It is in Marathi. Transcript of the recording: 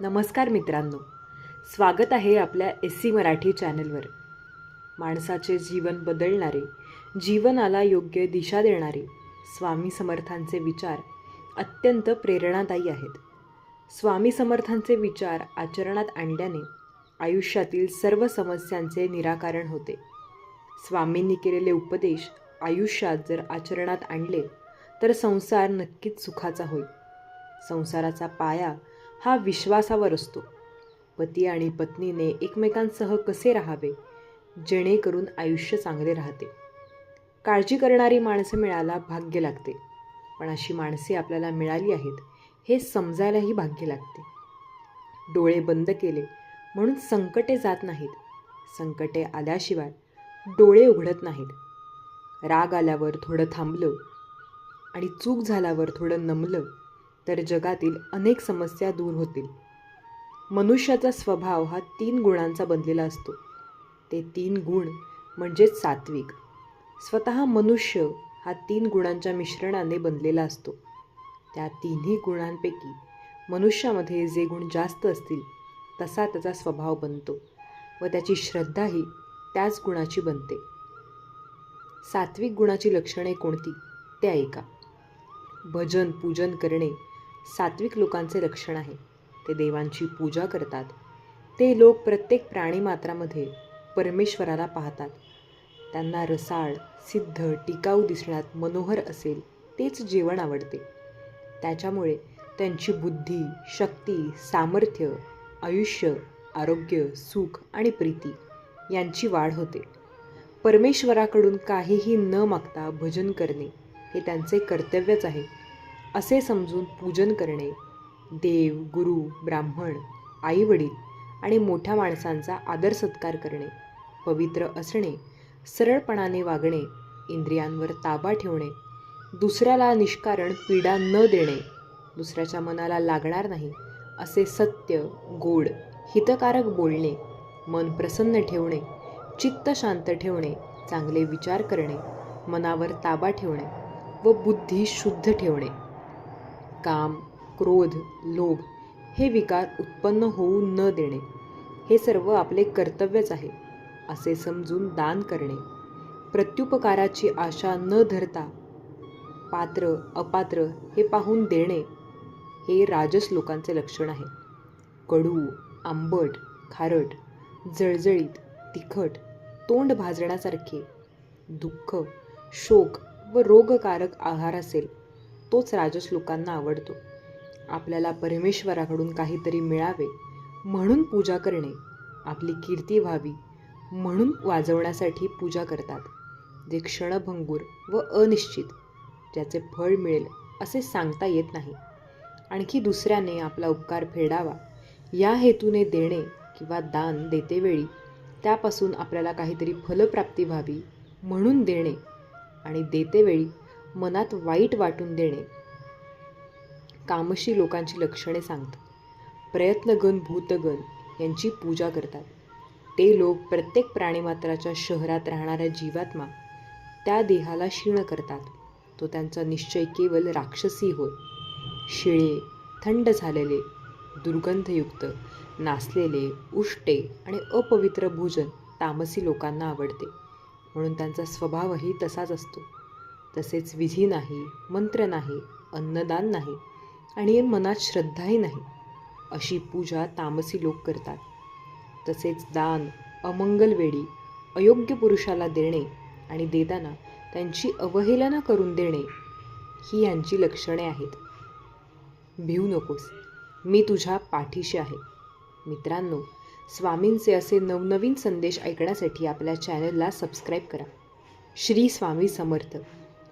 नमस्कार मित्रांनो. स्वागत आहे आपल्या एस सी मराठी चॅनलवर. माणसाचे जीवन बदलणारे जीवनाला योग्य दिशा देणारे स्वामी समर्थांचे विचार अत्यंत प्रेरणादायी आहेत. स्वामी समर्थांचे विचार आचरणात आणल्याने आयुष्यातील सर्व समस्यांचे निराकरण होते. स्वामींनी केलेले उपदेश आयुष्यात जर आचरणात आणले तर संसार नक्कीच सुखाचा होईल. संसाराचा पाया हा विश्वासावर असतो. पती आणि पत्नीने एकमेकांसह कसे राहावे? जेणेकरून आयुष्य चांगले राहते. काळजी करणारी माणसं मिळायला भाग्य लागते. पण अशी माणसे आपल्याला मिळाली आहेत हे समजायलाही भाग्य लागते. डोळे बंद केले म्हणून संकटे जात नाहीत. संकटे आल्याशिवाय डोळे उघडत नाहीत. राग आल्यावर थोडं थांबलं आणि चूक झाल्यावर थोडं नमलं तर जगातील अनेक समस्या दूर होतील. मनुष्याचा स्वभाव हा तीन गुणांचा बनलेला असतो. ते तीन गुण म्हणजेच सात्विक. स्वतः मनुष्य हा तीन गुणांच्या मिश्रणाने बनलेला असतो. त्या तिन्ही गुणांपैकी मनुष्यामध्ये जे गुण जास्त असतील तसा त्याचा स्वभाव बनतो व त्याची श्रद्धाही त्याच गुणाची बनते. सात्विक गुणाची लक्षणे कोणती? ते ऐका भजन पूजन करणे सात्विक लोकांचे लक्षण आहे. ते देवांची पूजा करतात. ते लोक प्रत्येक प्राणीमात्रामध्ये परमेश्वराला पाहतात. त्यांना रसाळ सिद्ध टिकाऊ दिसण्यात मनोहर असेल तेच जेवण आवडते. त्याच्यामुळे त्यांची बुद्धी शक्ती सामर्थ्य आयुष्य आरोग्य सुख आणि प्रीती यांची वाढ होते. परमेश्वराकडून काहीही न मागता भजन करणे हे त्यांचे कर्तव्यच आहे. असे समजून पूजन करणे देव गुरु ब्राह्मण आईवडील आणि मोठ्या माणसांचा आदर सत्कार करणे पवित्र असणे सरळपणाने वागणे इंद्रियांवर ताबा ठेवणे दुसऱ्याला निष्कारण पीडा न देणे दुसऱ्याच्या मनाला लागणार नाही असे सत्य गोड हितकारक बोलणे मन प्रसन्न ठेवणे चित्त शांत ठेवणे चांगले विचार करणे मनावर ताबा ठेवणे व बुद्धी शुद्ध ठेवणे. काम क्रोध लोभ हे विकार उत्पन्न होऊ न देणे. हे सर्व आपले कर्तव्यच आहे असे समजून दान करणे. प्रत्युपकाराची आशा न धरता पात्र अपात्र हे पाहून देणे हे राजस लोकांचे लक्षण आहे. कडू आंबट खारट जळजळीत तिखट तोंड भाजण्यासारखे दुःख शोक व रोगकारक आहार असेल. तोच राजस लोकांना आवडतो. आपल्याला परमेश्वराकडून काहीतरी मिळावे म्हणून पूजा करणे आपली कीर्ती व्हावी म्हणून वाजवण्यासाठी पूजा करतात जे क्षणभंगूर व अनिश्चित ज्याचे फळ मिळेल असे सांगता येत नाही. आणखी दुसऱ्याने आपला उपकार फेडावा या हेतूने देणे किंवा दान देतेवेळी त्यापासून आपल्याला काहीतरी फलप्राप्ती व्हावी म्हणून देणे आणि देतेवेळी मनात वाईट वाटून देणे. कामशी लोकांची लक्षणे सांगतात. प्रयत्नगण भूतगण यांची पूजा करतात. ते लोक प्रत्येक प्राणीमात्राच्या शहरात राहणाऱ्या जीवात्मा त्या देहाला क्षीण करतात. तो त्यांचा निश्चय केवळ राक्षसी होय. शिळे थंड झालेले दुर्गंधयुक्त नासलेले उष्टे आणि अपवित्र भोजन तामसी लोकांना आवडते. म्हणून त्यांचा स्वभावही तसाच असतो. तसेच विधी नाही मंत्र नाही अन्नदान नाही आणि मनात श्रद्धाही नाही. अशी पूजा तामसी लोक करतात. तसेच दान अमंगलवेळी अयोग्य पुरुषाला देणे आणि देताना त्यांची अवहेलना करून देणे ही यांची लक्षणे आहेत. भिऊ नकोस मी तुझ्या पाठीशी आहे. मित्रांनो स्वामींचे असे नवनवीन संदेश ऐकण्यासाठी आपल्या चॅनलला सबस्क्राईब करा. श्री स्वामी समर्थ.